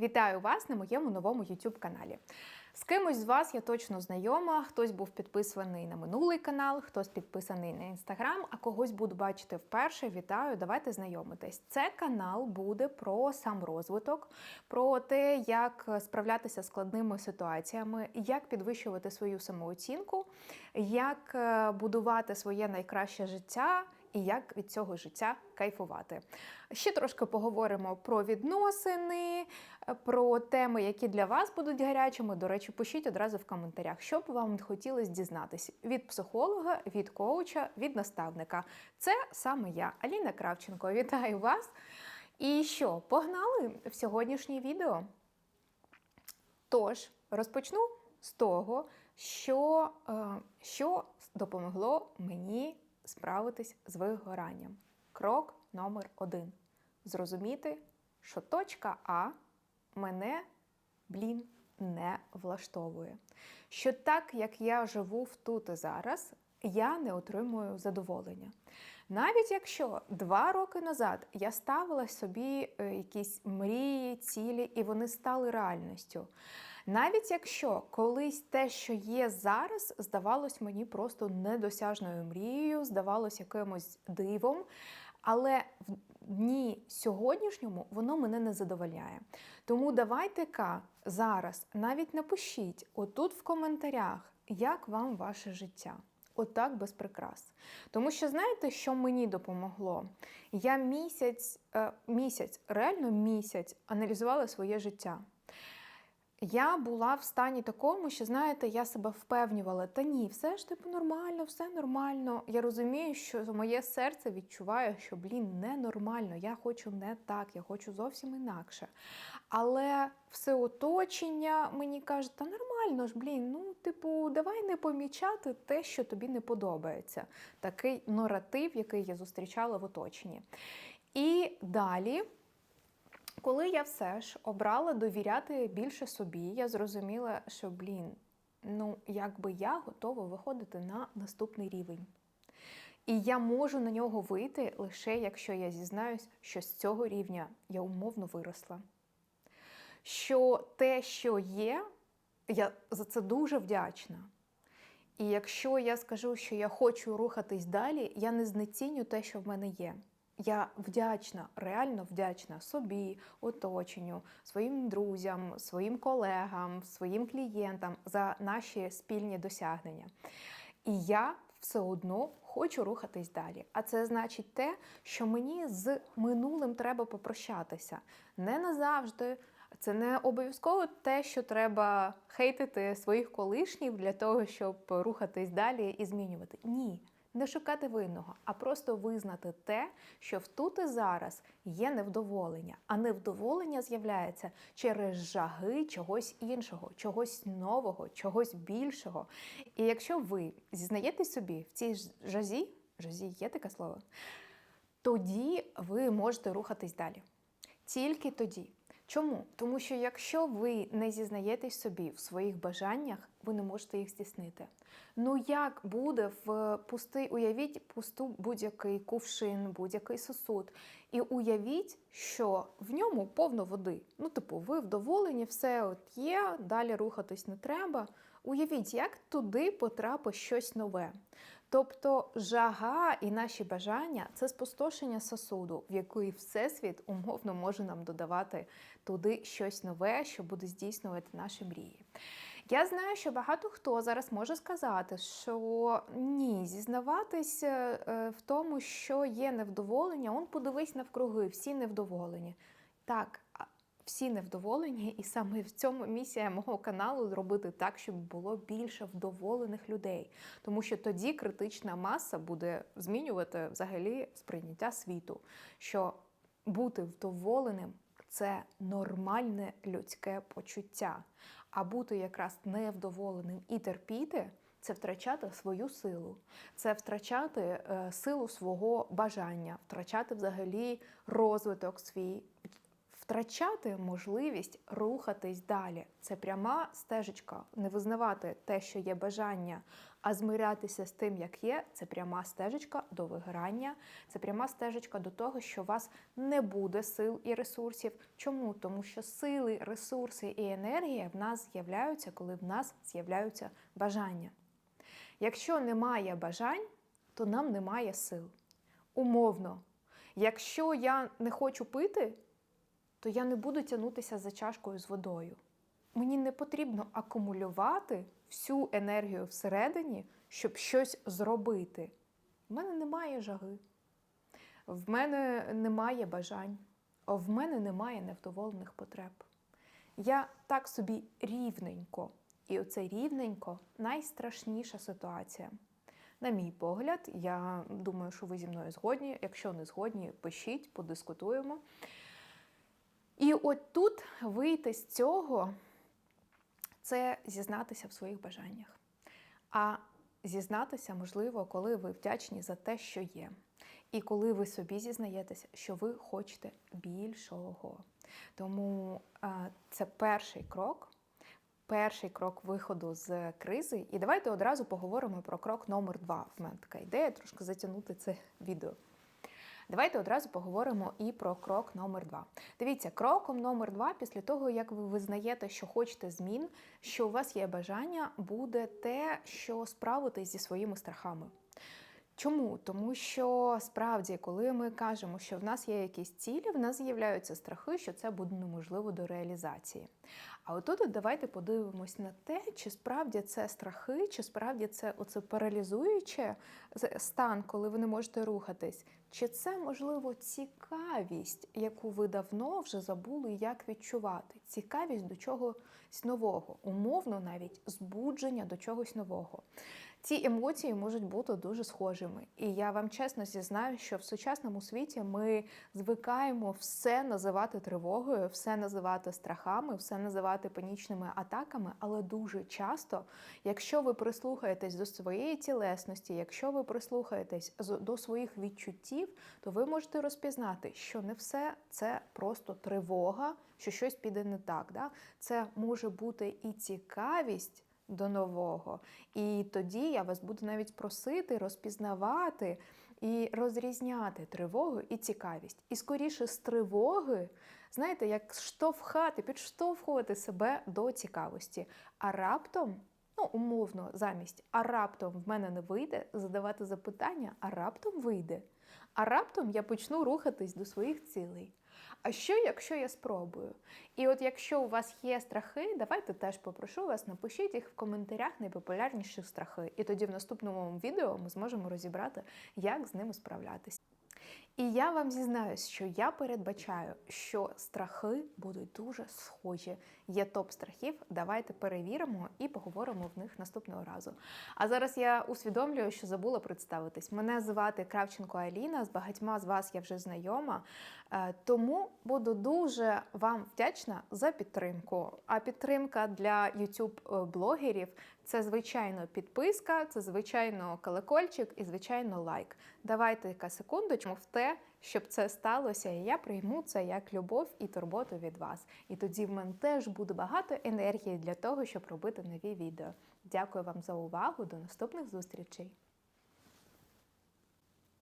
Вітаю вас на моєму новому YouTube каналі. З кимось з вас я точно знайома. Хтось був підписаний на минулий канал, хтось підписаний на інстаграм, а когось буду бачити вперше. Вітаю, давайте знайомитись. Це канал буде про саморозвиток, про те, як справлятися з складними ситуаціями, як підвищувати свою самооцінку, як е, будувати своє найкраще життя і як від цього життя кайфувати. Ще трошки поговоримо про відносини, про теми, які для вас будуть гарячими. До речі, пишіть одразу в коментарях, що б вам хотілося дізнатися від психолога, від коуча, від наставника. Це саме я, Аліна Кравченко. Вітаю вас! І що, погнали в сьогоднішнє відео? Тож, розпочну з того, що, е, що допомогло мені справитись з вигоранням. Крок номер один. Зрозуміти, що точка А мене, блін, не влаштовує. Що так, як я живу в тут і зараз, я не отримую задоволення. Навіть якщо два роки назад я ставила собі е, якісь мрії, цілі, і вони стали реальністю. Навіть якщо колись те, що є зараз, здавалось мені просто недосяжною мрією, здавалось якимось дивом, але в дні сьогоднішньому воно мене не задовольняє. Тому давайте-ка зараз навіть напишіть отут в коментарях, як вам ваше життя. Отак без прикрас. Тому що знаєте, що мені допомогло? Я місяць, е, місяць, реально місяць аналізувала своє життя. Я була в стані такому, що, знаєте, я себе впевнювала, та ні, все ж типу нормально, все нормально. Я розумію, що моє серце відчуває, що, блін, ненормально, я хочу не так, я хочу зовсім інакше. Але все оточення мені каже, та нормально ж, блін, ну, типу, давай не помічати те, що тобі не подобається. Такий наратив, який я зустрічала в оточенні. І далі. Коли я все ж обрала довіряти більше собі, я зрозуміла, що, блін, ну якби я готова виходити на наступний рівень. І я можу на нього вийти лише якщо я зізнаюсь, що з цього рівня я умовно виросла. Що те, що є, я за це дуже вдячна. І якщо я скажу, що я хочу рухатись далі, я не знеціню те, що в мене є. Я вдячна, реально вдячна собі, оточенню, своїм друзям, своїм колегам, своїм клієнтам за наші спільні досягнення. І я все одно хочу рухатись далі. А це значить те, що мені з минулим треба попрощатися. Не назавжди. Це не обов'язково те, що треба хейтити своїх колишніх для того, щоб рухатись далі і змінювати. Ні. Не шукати винного, а просто визнати те, що в тут і зараз є невдоволення, а невдоволення з'являється через жаги чогось іншого, чогось нового, чогось більшого. І якщо ви зізнаєтесь собі в цій жазі, жазі є таке слово, тоді ви можете рухатись далі. Тільки тоді. Чому? Тому що якщо ви не зізнаєтесь собі в своїх бажаннях, ви не можете їх здійснити. Ну як буде в пустий, уявіть пусту будь-який кувшин, будь-який сосуд, і уявіть, що в ньому повно води. Ну, типу, ви вдоволені, все от є, далі рухатись не треба. Уявіть, як туди потрапить щось нове. Тобто жага і наші бажання це спустошення сосуду, в який всесвіт умовно може нам додавати туди щось нове, що буде здійснювати наші мрії. Я знаю, що багато хто зараз може сказати, що ні, зізнаватись е, в тому, що є невдоволення, он подивись навкруги, всі невдоволені. Так, всі невдоволені, і саме в цьому місія мого каналу зробити так, щоб було більше вдоволених людей. Тому що тоді критична маса буде змінювати взагалі сприйняття світу. Що бути вдоволеним це нормальне людське почуття. А бути якраз невдоволеним і терпіти. Це втрачати свою силу, це втрачати е, силу свого бажання, втрачати взагалі розвиток свій, втрачати можливість рухатись далі. Це пряма стежечка. Не визнавати те, що є бажання, а змирятися з тим, як є, це пряма стежечка до вигорання, це пряма стежечка до того, що у вас не буде сил і ресурсів. Чому? Тому що сили, ресурси і енергія в нас з'являються, коли в нас з'являються бажання. Якщо немає бажань, то нам немає сил. Умовно, якщо я не хочу пити, то я не буду тягнутися за чашкою з водою. Мені не потрібно акумулювати всю енергію всередині, щоб щось зробити. В мене немає жаги, в мене немає бажань, в мене немає невдоволених потреб. Я так собі рівненько. І оце рівненько найстрашніша ситуація. На мій погляд, я думаю, що ви зі мною згодні. Якщо не згодні, пишіть, подискутуємо. І от тут вийти з цього це зізнатися в своїх бажаннях. А зізнатися можливо, коли ви вдячні за те, що є. І коли ви собі зізнаєтеся, що ви хочете більшого. Тому а, це перший крок. Перший крок виходу з кризи. І давайте одразу поговоримо про крок номер два. В мене така ідея трошки затягнути це відео. Давайте одразу поговоримо і про крок номер два. Дивіться, кроком номер два, після того, як ви визнаєте, що хочете змін, що у вас є бажання, буде те, що справитись зі своїми страхами. Чому? Тому що справді, коли ми кажемо, що в нас є якісь цілі, в нас з'являються страхи, що це буде неможливо до реалізації. А отут давайте подивимось на те, чи справді це страхи, чи справді це оце паралізуюче стан, коли ви не можете рухатись, чи це можливо цікавість, яку ви давно вже забули, як відчувати? Цікавість до чогось нового, умовно навіть збудження до чогось нового. Ці емоції можуть бути дуже схожими. І я вам чесно зізнаю, що в сучасному світі ми звикаємо все називати тривогою, все називати страхами, все називати панічними атаками. Але дуже часто, якщо ви прислухаєтесь до своєї тілесності, якщо ви прислухаєтесь до своїх відчуттів, то ви можете розпізнати, що не все це просто тривога, що щось піде не так. Да? Це може бути і цікавість до нового. І тоді я вас буду навіть просити розпізнавати і розрізняти тривогу і цікавість. І скоріше з тривоги, знаєте, як штовхати, підштовхувати себе до цікавості. А раптом. Ну, умовно, замість, а раптом в мене не вийде задавати запитання, а раптом вийде. А раптом я почну рухатись до своїх цілей. А що, якщо я спробую? І от якщо у вас є страхи, давайте теж попрошу вас, напишіть їх в коментарях найпопулярніші страхи. І тоді в наступному відео ми зможемо розібрати, як з ними справлятися. І я вам зізнаюсь, що я передбачаю, що страхи будуть дуже схожі. Є топ страхів. Давайте перевіримо і поговоримо в них наступного разу. А зараз я усвідомлюю, що забула представитись. Мене звати Кравченко Аліна, з багатьма з вас я вже знайома. Е, тому буду дуже вам вдячна за підтримку. А підтримка для youtube блогерів це звичайно підписка, це звичайно колокольчик і звичайно лайк. Давайте секундочку в те, щоб це сталося, і я прийму це як любов і турботу від вас. І тоді в мене теж буде багато енергії для того, щоб робити нові відео. Дякую вам за увагу. До наступних зустрічей!